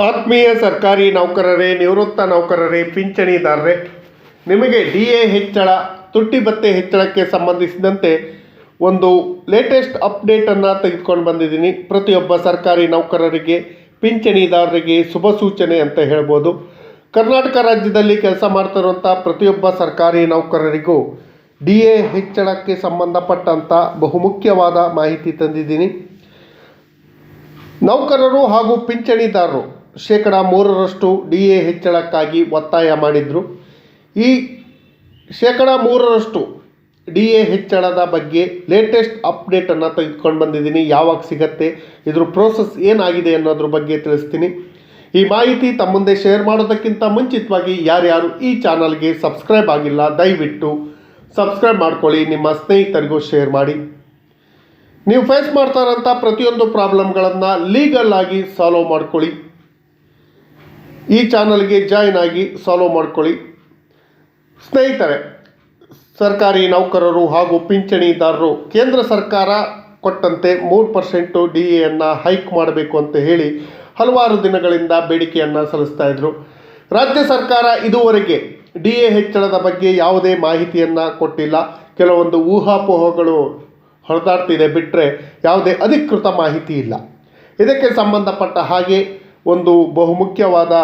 ಆತ್ಮೀಯ ಸರ್ಕಾರಿ ನೌಕರರೇ, ನಿವೃತ್ತ ನೌಕರರೇ, ಪಿಂಚಣಿದಾರರೇ, ನಿಮಗೆ ಡಿ ಎ ಹೆಚ್ಚಳ, ತುಟ್ಟಿ ಭತ್ತೆ ಹೆಚ್ಚಳಕ್ಕೆ ಸಂಬಂಧಿಸಿದಂತೆ ಒಂದು ಲೇಟೆಸ್ಟ್ ಅಪ್ಡೇಟನ್ನು ತೆಗೆದುಕೊಂಡು ಬಂದಿದ್ದೀನಿ. ಪ್ರತಿಯೊಬ್ಬ ಸರ್ಕಾರಿ ನೌಕರರಿಗೆ, ಪಿಂಚಣಿದಾರರಿಗೆ ಶುಭ ಸೂಚನೆ ಅಂತ ಹೇಳ್ಬೋದು. ಕರ್ನಾಟಕ ರಾಜ್ಯದಲ್ಲಿ ಕೆಲಸ ಮಾಡ್ತಿರುವಂಥ ಪ್ರತಿಯೊಬ್ಬ ಸರ್ಕಾರಿ ನೌಕರರಿಗೂ ಡಿ ಎ ಹೆಚ್ಚಳಕ್ಕೆ ಸಂಬಂಧಪಟ್ಟಂಥ ಬಹುಮುಖ್ಯವಾದ ಮಾಹಿತಿ ತಂದಿದ್ದೀನಿ. ನೌಕರರು ಹಾಗೂ ಪಿಂಚಣಿದಾರರು ಶೇಕಡ ಮೂರರಷ್ಟು ಡಿ ಎ ಹೆಚ್ಚಳಕ್ಕಾಗಿ ಒತ್ತಾಯ ಮಾಡಿದರು. ಈ ಶೇಕಡ ಮೂರರಷ್ಟು ಡಿ ಎ ಹೆಚ್ಚಳದ ಬಗ್ಗೆ ಲೇಟೆಸ್ಟ್ ಅಪ್ಡೇಟನ್ನು ತೆಗೆದುಕೊಂಡು ಬಂದಿದ್ದೀನಿ. ಯಾವಾಗ ಸಿಗತ್ತೆ, ಇದ್ರ ಪ್ರೋಸೆಸ್ ಏನಾಗಿದೆ ಅನ್ನೋದ್ರ ಬಗ್ಗೆ ತಿಳಿಸ್ತೀನಿ. ಈ ಮಾಹಿತಿ ತಮ್ಮ ಮುಂದೆ ಶೇರ್ ಮಾಡೋದಕ್ಕಿಂತ ಮುಂಚಿತವಾಗಿ ಯಾರ್ಯಾರು ಈ ಚಾನಲ್ಗೆ ಸಬ್ಸ್ಕ್ರೈಬ್ ಆಗಿಲ್ಲ, ದಯವಿಟ್ಟು ಸಬ್ಸ್ಕ್ರೈಬ್ ಮಾಡ್ಕೊಳ್ಳಿ, ನಿಮ್ಮ ಸ್ನೇಹಿತರಿಗೂ ಶೇರ್ ಮಾಡಿ. ನೀವು ಫೇಸ್ ಮಾಡ್ತಾ ಇರೋಂಥ ಪ್ರತಿಯೊಂದು ಪ್ರಾಬ್ಲಮ್ಗಳನ್ನು ಲೀಗಲ್ ಆಗಿ ಸಾಲ್ವ್ ಮಾಡ್ಕೊಳ್ಳಿ. ಈ ಚಾನಲ್ಗೆ ಜಾಯ್ನ್ ಆಗಿ ಸಾಲ್ವ್ ಮಾಡ್ಕೊಳ್ಳಿ. ಸ್ನೇಹಿತರೆ, ಸರ್ಕಾರಿ ನೌಕರರು ಹಾಗೂ ಪಿಂಚಣಿದಾರರು ಕೇಂದ್ರ ಸರ್ಕಾರ ಕೊಟ್ಟಂತೆ ಮೂರು ಪರ್ಸೆಂಟು ಡಿ ಎನ್ನು ಹೈಕ್ ಮಾಡಬೇಕು ಅಂತ ಹೇಳಿ ಹಲವಾರು ದಿನಗಳಿಂದ ಬೇಡಿಕೆಯನ್ನು ಸಲ್ಲಿಸ್ತಾ ಇದ್ರು. ರಾಜ್ಯ ಸರ್ಕಾರ ಇದುವರೆಗೆ ಡಿ ಎ ಹೆಚ್ಚಳದ ಬಗ್ಗೆ ಯಾವುದೇ ಮಾಹಿತಿಯನ್ನು ಕೊಟ್ಟಿಲ್ಲ. ಕೆಲವೊಂದು ಊಹಾಪೋಹಗಳು ಹೊರದಾಡ್ತಿದೆ ಬಿಟ್ಟರೆ ಯಾವುದೇ ಅಧಿಕೃತ ಮಾಹಿತಿ ಇಲ್ಲ. ಇದಕ್ಕೆ ಸಂಬಂಧಪಟ್ಟ ಹಾಗೆ ಒಂದು ಬಹುಮುಖ್ಯವಾದ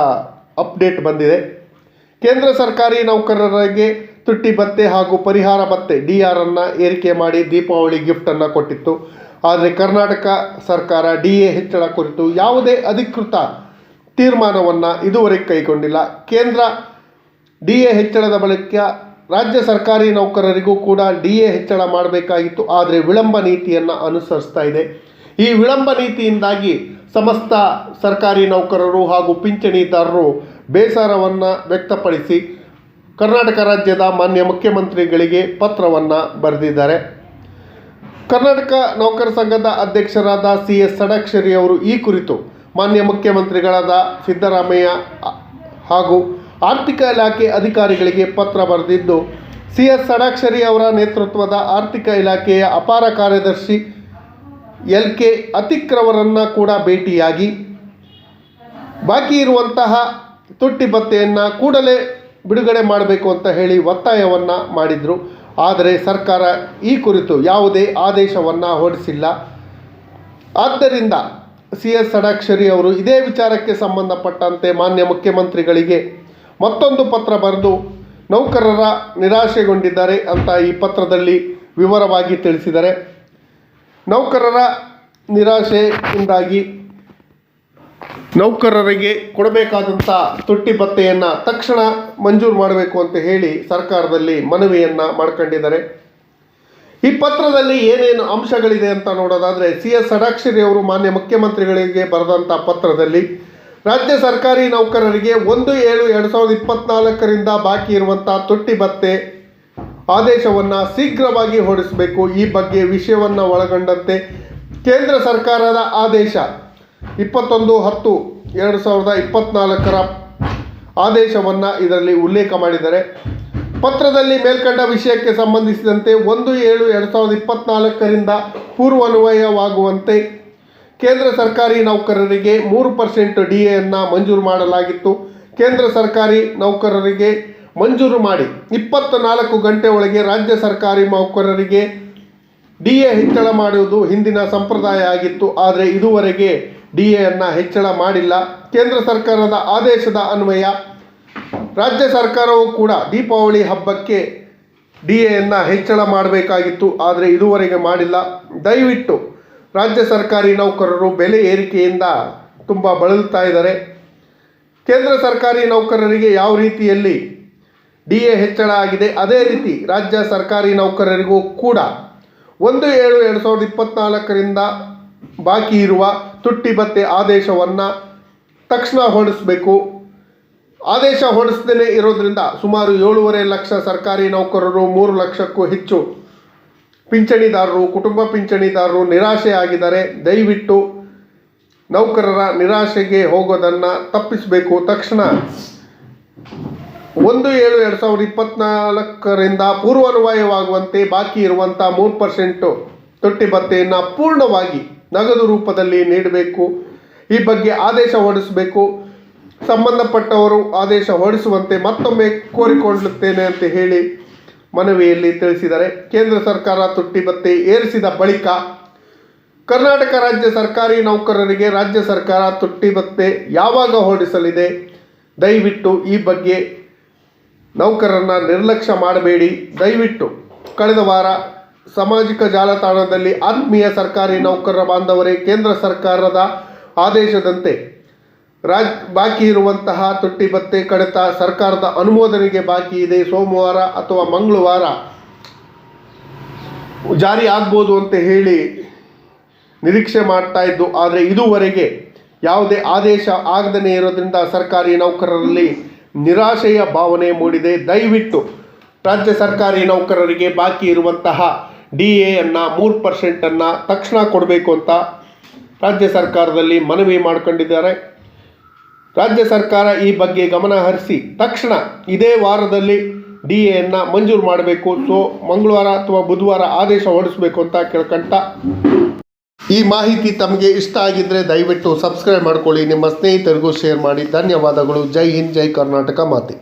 ಅಪ್ಡೇಟ್ ಬಂದಿದೆ. ಕೇಂದ್ರ ಸರ್ಕಾರಿ ನೌಕರರಿಗೆ ತುಟ್ಟಿ ಭತ್ತೆ ಹಾಗೂ ಪರಿಹಾರ ಭತ್ತೆ ಡಿ ಅನ್ನು ಏರಿಕೆ ಮಾಡಿ ದೀಪಾವಳಿ ಗಿಫ್ಟನ್ನು ಕೊಟ್ಟಿತ್ತು. ಆದರೆ ಕರ್ನಾಟಕ ಸರ್ಕಾರ ಡಿ ಎ ಹೆಚ್ಚಳ ಕುರಿತು ಯಾವುದೇ ಅಧಿಕೃತ ತೀರ್ಮಾನವನ್ನು ಇದುವರೆಗೆ ಕೈಗೊಂಡಿಲ್ಲ. ಕೇಂದ್ರ ಡಿ ಎ ಹೆಚ್ಚಳದ ಬಳಿಕ ರಾಜ್ಯ ಸರ್ಕಾರಿ ನೌಕರರಿಗೂ ಕೂಡ ಡಿ ಎ ಹೆಚ್ಚಳ ಮಾಡಬೇಕಾಗಿತ್ತು. ಆದರೆ ವಿಳಂಬ ನೀತಿಯನ್ನು ಅನುಸರಿಸ್ತಾ ಇದೆ. ಈ ವಿಳಂಬ ನೀತಿಯಿಂದಾಗಿ ಸಮಸ್ತ ಸರ್ಕಾರಿ ನೌಕರರು ಹಾಗೂ ಪಿಂಚಣಿದಾರರು ಬೇಸರವನ್ನು ವ್ಯಕ್ತಪಡಿಸಿ ಕರ್ನಾಟಕ ರಾಜ್ಯದ ಮಾನ್ಯ ಮುಖ್ಯಮಂತ್ರಿಗಳಿಗೆ ಪತ್ರವನ್ನು ಬರೆದಿದ್ದಾರೆ. ಕರ್ನಾಟಕ ನೌಕರ ಸಂಘದ ಅಧ್ಯಕ್ಷರಾದ ಸಿ ಎಸ್ ಸಡಾಕ್ಷರಿ ಅವರು ಈ ಕುರಿತು ಮಾನ್ಯ ಮುಖ್ಯಮಂತ್ರಿಗಳಾದ ಸಿದ್ದರಾಮಯ್ಯ ಹಾಗೂ ಆರ್ಥಿಕ ಇಲಾಖೆ ಅಧಿಕಾರಿಗಳಿಗೆ ಪತ್ರ ಬರೆದಿದ್ದು, ಸಿ ಎಸ್ ಸಡಾಕ್ಷರಿ ಅವರ ನೇತೃತ್ವದ ಆರ್ಥಿಕ ಇಲಾಖೆಯ ಅಪಾರ ಕಾರ್ಯದರ್ಶಿ ಎಲ್ ಕೆ ಅತಿಕ್ರವರನ್ನು ಕೂಡ ಭೇಟಿಯಾಗಿ. ಬಾಕಿ ಇರುವಂತಹ ತುಟ್ಟಿ ಭತ್ತೆಯನ್ನು ಕೂಡಲೇ ಬಿಡುಗಡೆ ಮಾಡಬೇಕು ಅಂತ ಹೇಳಿ ಒತ್ತಾಯವನ್ನು ಮಾಡಿದರು. ಆದರೆ ಸರ್ಕಾರ ಈ ಕುರಿತು ಯಾವುದೇ ಆದೇಶವನ್ನು ಹೊರಡಿಸಿಲ್ಲ. ಆದ್ದರಿಂದ ಸಿ ಎಸ್ ಷಡಾಕ್ಷರಿ ಅವರು ಇದೇ ವಿಚಾರಕ್ಕೆ ಸಂಬಂಧಪಟ್ಟಂತೆ ಮಾನ್ಯ ಮುಖ್ಯಮಂತ್ರಿಗಳಿಗೆ ಮತ್ತೊಂದು ಪತ್ರ ಬರೆದು, ನೌಕರರ ನಿರಾಶೆಗೊಂಡಿದ್ದಾರೆ ಅಂತ ಈ ಪತ್ರದಲ್ಲಿ ವಿವರವಾಗಿ ತಿಳಿಸಿದ್ದಾರೆ. ನೌಕರರ ನಿರಾಶೆಯಿಂದಾಗಿ ನೌಕರರಿಗೆ ಕೊಡಬೇಕಾದಂಥ ತುಟ್ಟಿ ಭತ್ತೆಯನ್ನು ತಕ್ಷಣ ಮಂಜೂರು ಮಾಡಬೇಕು ಅಂತ ಹೇಳಿ ಸರ್ಕಾರದಲ್ಲಿ ಮನವಿಯನ್ನು ಮಾಡ್ಕೊಂಡಿದ್ದಾರೆ. ಈ ಪತ್ರದಲ್ಲಿ ಏನೇನು ಅಂಶಗಳಿದೆ ಅಂತ ನೋಡೋದಾದರೆ ಸಿ ಎಸ್ ಷಡಾಕ್ಷರಿ ಅವರು ಮಾನ್ಯ ಮುಖ್ಯಮಂತ್ರಿಗಳಿಗೆ ಬರೆದಂಥ ಪತ್ರದಲ್ಲಿ, ರಾಜ್ಯ ಸರ್ಕಾರಿ ನೌಕರರಿಗೆ ಒಂದು ಏಳು ಎರಡು ಸಾವಿರದ ಇಪ್ಪತ್ನಾಲ್ಕರಿಂದ ಬಾಕಿ ಇರುವಂಥ ತುಟ್ಟಿ ಭತ್ಯೆ ಆದೇಶವನ್ನು ಶೀಘ್ರವಾಗಿ ಹೊರಡಿಸಬೇಕು. ಈ ಬಗ್ಗೆ ವಿಷಯವನ್ನು ಒಳಗೊಂಡಂತೆ ಕೇಂದ್ರ ಸರ್ಕಾರದ ಆದೇಶ ಇಪ್ಪತ್ತೊಂದು ಹತ್ತು ಎರಡು ಸಾವಿರದ ಇಪ್ಪತ್ನಾಲ್ಕರ ಆದೇಶವನ್ನು ಇದರಲ್ಲಿ ಉಲ್ಲೇಖ ಮಾಡಿದ್ದಾರೆ. ಪತ್ರದಲ್ಲಿ ಮೇಲ್ಕಂಡ ವಿಷಯಕ್ಕೆ ಸಂಬಂಧಿಸಿದಂತೆ ಒಂದು ಏಳು ಎರಡು ಸಾವಿರದ ಇಪ್ಪತ್ನಾಲ್ಕರಿಂದ ಪೂರ್ವಾನ್ವಯವಾಗುವಂತೆ ಕೇಂದ್ರ ಸರ್ಕಾರಿ ನೌಕರರಿಗೆ ಮೂರು ಪರ್ಸೆಂಟ್ ಡಿ ಎಯನ್ನು ಮಂಜೂರು ಮಾಡಲಾಗಿತ್ತು. ಕೇಂದ್ರ ಸರ್ಕಾರಿ ನೌಕರರಿಗೆ ಮಂಜೂರು ಮಾಡಿ. ಇಪ್ಪತ್ತ ನಾಲ್ಕು ಗಂಟೆ ಒಳಗೆ ರಾಜ್ಯ ಸರ್ಕಾರಿ ನೌಕರರಿಗೆ ಡಿ ಎ ಹೆಚ್ಚಳ ಮಾಡುವುದು ಹಿಂದಿನ ಸಂಪ್ರದಾಯ ಆಗಿತ್ತು. ಆದರೆ ಇದುವರೆಗೆ ಡಿ ಎಯನ್ನು ಹೆಚ್ಚಳ ಮಾಡಿಲ್ಲ. ಕೇಂದ್ರ ಸರ್ಕಾರದ ಆದೇಶದ ಅನ್ವಯ, ರಾಜ್ಯ ಸರ್ಕಾರವು ಕೂಡ ದೀಪಾವಳಿ ಹಬ್ಬಕ್ಕೆ ಡಿ ಎಯನ್ನು ಹೆಚ್ಚಳ ಮಾಡಬೇಕಾಗಿತ್ತು. ಆದರೆ ಇದುವರೆಗೆ ಮಾಡಿಲ್ಲ. ದಯವಿಟ್ಟು ರಾಜ್ಯ ಸರ್ಕಾರಿ ನೌಕರರು ಬೆಲೆ ಏರಿಕೆಯಿಂದ ತುಂಬ ಬಳಲ್ತಾ ಇದ್ದಾರೆ. ಕೇಂದ್ರ ಸರ್ಕಾರಿ ನೌಕರರಿಗೆ ಯಾವ ರೀತಿಯಲ್ಲಿ ಡಿ ಎ ಹೆಚ್ಚಳ ಆಗಿದೆ. ಅದೇ ರೀತಿ ರಾಜ್ಯ ಸರ್ಕಾರಿ ನೌಕರರಿಗೂ ಕೂಡ ಒಂದು ಏಳು ಎರಡು ಸಾವಿರದ ಇಪ್ಪತ್ನಾಲ್ಕರಿಂದ ಬಾಕಿ ಇರುವ ತುಟ್ಟಿ ಭತ್ತೆ ಆದೇಶವನ್ನು ತಕ್ಷಣ ಹೊರಡಿಸಬೇಕು. ಆದೇಶ ಹೊರಡಿಸದೇ ಇರೋದ್ರಿಂದ ಸುಮಾರು ಏಳೂವರೆ ಲಕ್ಷ ಸರ್ಕಾರಿ ನೌಕರರು, ಮೂರು ಲಕ್ಷಕ್ಕೂ ಹೆಚ್ಚು ಪಿಂಚಣಿದಾರರು, ಕುಟುಂಬ ಪಿಂಚಣಿದಾರರು ನಿರಾಶೆ ಆಗಿದ್ದಾರೆ. ದಯವಿಟ್ಟು ನೌಕರರ ನಿರಾಶೆಗೆ ಹೋಗೋದನ್ನು ತಪ್ಪಿಸಬೇಕು. ತಕ್ಷಣ ಒಂದು ಏಳು ಎರಡು ಸಾವಿರದ ಇಪ್ಪತ್ನಾಲ್ಕರಿಂದ ಪೂರ್ವಾನ್ವಯವಾಗುವಂತೆ ಬಾಕಿ ಇರುವಂಥ ಮೂರು ಪರ್ಸೆಂಟು ತೊಟ್ಟಿ ಭತ್ತೆಯನ್ನು ಪೂರ್ಣವಾಗಿ ನಗದು ರೂಪದಲ್ಲಿ ನೀಡಬೇಕು. ಈ ಬಗ್ಗೆ ಆದೇಶ ಹೊರಡಿಸಬೇಕು. ಸಂಬಂಧಪಟ್ಟವರು ಆದೇಶ ಹೊರಡಿಸುವಂತೆ ಮತ್ತೊಮ್ಮೆ ಕೋರಿಕೊಳ್ಳುತ್ತೇನೆ ಅಂತ ಹೇಳಿ ಮನವಿಯಲ್ಲಿ ತಿಳಿಸಿದ್ದಾರೆ. ಕೇಂದ್ರ ಸರ್ಕಾರ ತುಟ್ಟಿ ಭತ್ತೆ ಏರಿಸಿದ ಬಳಿಕ ಕರ್ನಾಟಕ ರಾಜ್ಯ ಸರ್ಕಾರಿ ನೌಕರರಿಗೆ ರಾಜ್ಯ ಸರ್ಕಾರ ತುಟ್ಟಿ ಭತ್ತೆ ಯಾವಾಗ ಹೊರಡಿಸಲಿದೆ? ದಯವಿಟ್ಟು ಈ ಬಗ್ಗೆ ನೌಕರರನ್ನ ನಿರ್ಲಕ್ಷ್ಯ ಮಾಡಬೇಡಿ. ದಯವಿಟ್ಟು ಕಳೆದ ವಾರ ಸಾಮಾಜಿಕ ಜಾಲತಾಣದಲ್ಲಿ ಆತ್ಮೀಯ ಸರ್ಕಾರಿ ನೌಕರರ ಬಾಂಧವರೇ, ಕೇಂದ್ರ ಸರ್ಕಾರದ ಆದೇಶದಂತೆ ರಾಜ್, ಬಾಕಿ ಇರುವಂತಹ ತುಟ್ಟಿ ಭತ್ತೆ ಕಡಿತ ಸರ್ಕಾರದ ಅನುಮೋದನೆಗೆ ಬಾಕಿ ಇದೆ. ಸೋಮವಾರ ಅಥವಾ ಮಂಗಳವಾರ ಜಾರಿ ಆಗ್ಬೋದು ಅಂತ ಹೇಳಿ ನಿರೀಕ್ಷೆ ಮಾಡ್ತಾ ಇದ್ದು, ಆದರೆ ಇದುವರೆಗೆ ಯಾವುದೇ ಆದೇಶ ಆಗದೇ ಇರೋದ್ರಿಂದ ಸರ್ಕಾರಿ ನೌಕರರಲ್ಲಿ ನಿರಾಶೆಯ ಭಾವನೆ ಮೂಡಿದೆ. ದಯವಿಟ್ಟು ರಾಜ್ಯ ಸರ್ಕಾರಿ ನೌಕರರಿಗೆ ಬಾಕಿ ಇರುವಂತಹ ಡಿ ಎಯನ್ನು ಮೂರು ಪರ್ಸೆಂಟನ್ನು ತಕ್ಷಣ ಕೊಡಬೇಕು ಅಂತ ರಾಜ್ಯ ಸರ್ಕಾರದಲ್ಲಿ ಮನವಿ ಮಾಡಿಕೊಂಡಿದ್ದಾರೆ. ರಾಜ್ಯ ಸರ್ಕಾರ ಈ ಬಗ್ಗೆ ಗಮನ ಹರಿಸಿ ತಕ್ಷಣ ಇದೇ ವಾರದಲ್ಲಿ ಡಿ ಎಯನ್ನು ಮಂಜೂರು ಮಾಡಬೇಕು. ಸೊ ಮಂಗಳವಾರ ಅಥವಾ ಬುಧವಾರ ಆದೇಶ ಹೊರಡಿಸಬೇಕು ಅಂತ ಕೇಳ್ಕೊಂತ ಈ ಮಾಹಿತಿ ತಮಗೆ ಇಷ್ಟ ಆಗಿದ್ರೆ ದಯವಿಟ್ಟು ಸಬ್ಸ್ಕ್ರೈಬ್ ಮಾಡ್ಕೊಳ್ಳಿ. ನಿಮ್ಮ ಸ್ನೇಹಿತರಿಗೂ ಶೇರ್ ಮಾಡಿ. ಧನ್ಯವಾದಗಳು. ಜೈ ಹಿಂದ್, ಜೈ ಕರ್ನಾಟಕ ಮಾತೆ.